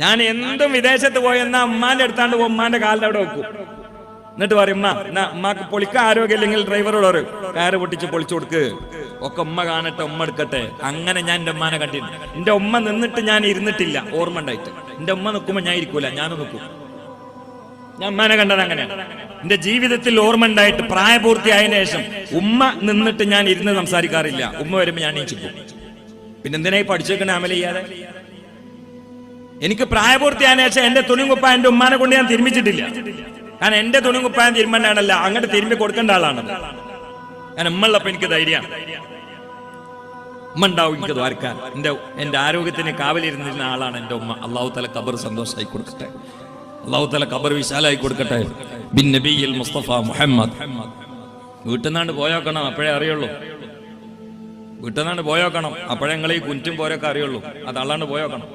ഞാൻ എന്തും വിദേശത്ത് പോയി എന്നാ ഉമ്മാന്റെ അടുത്താണ്ട് പോകും ഉമ്മാന്റെ കാലിന്റെ അവിടെ വെക്കും. എന്നിട്ട് പറയും ഉമ്മ ഉമ്മാക്ക് പൊളിക്കാൻ ആരോഗ്യമില്ലെങ്കിൽ ഡ്രൈവറോട് പറയും കയറ് പൊട്ടിച്ച് പൊളിച്ചു കൊടുക്ക്. ഒക്കെ ഉമ്മ കാണട്ടെ ഉമ്മ എടുക്കട്ടെ. അങ്ങനെ ഞാൻ എന്റെ ഉമ്മാനെ കണ്ടിട്ടുണ്ട് എന്റെ ഉമ്മ നിന്നിട്ട് ഞാൻ ഇരുന്നിട്ടില്ല. ഓർമ്മ ഉണ്ടായിട്ട്. എന്റെ ഉമ്മ നിൽക്കുമ്പോ ഞാൻ ഇരിക്കൂല ഞാൻ നിൽക്കും. ഞാൻ ഉമ്മാനെ കണ്ടത് അങ്ങനെയാണ്. എന്റെ ജീവിതത്തിൽ ഓർമ്മ ഉണ്ടായിട്ട് പ്രായപൂർത്തിയായതിനു ശേഷം ഉമ്മ നിന്നിട്ട് ഞാൻ ഇരുന്ന് സംസാരിക്കാറില്ല. ഉമ്മ വരുമ്പോ ഞാൻ ഈ പിന്നെ പിന്നെന്തിനായി പഠിച്ചേക്കണേ അമല ചെയ്യാതെ? എനിക്ക് പ്രായപൂർത്തിയായതിനു ശേഷം എന്റെ തുണികുപ്പ എന്റെ ഉമ്മാനെ കൊണ്ട് ഞാൻ തിരുമിച്ചിട്ടില്ല കാരണം എന്റെ തുണികുപ്പായം തിരുമ്പണ്ടാണല്ല അങ്ങോട്ട് തിരുമ്പി കൊടുക്കേണ്ട ആളാണ് കാരണം ഉമ്മള്ളപ്പോ എനിക്ക് ധൈര്യമാണ്. ഉമ്മ എനിക്ക് ദ്വാരക്കാൻ എന്റെ എന്റെ ആരോഗ്യത്തിന് കാവലിരുന്നിരുന്ന ആളാണ് എന്റെ ഉമ്മ. അള്ളാഹു തല കബർ സന്തോഷമായി കൊടുക്കട്ടെ. അള്ളാഹു തല കബർ വിശാലായി കൊടുക്കട്ടെ. ബിൻ നബിയിൽ മുസ്തഫ മുഹമ്മദ്. വീട്ടിൽ നിന്നാണ്ട് പോയോക്കണം അപ്പോഴേ അറിയുള്ളൂ. വീട്ടിൽ നിന്നാണ്ട് പോയോക്കണം അപ്പോഴേ നിങ്ങൾ ഈ കുറ്റും പോരൊക്കെ അറിയുള്ളൂ. അത് പോയോക്കണം.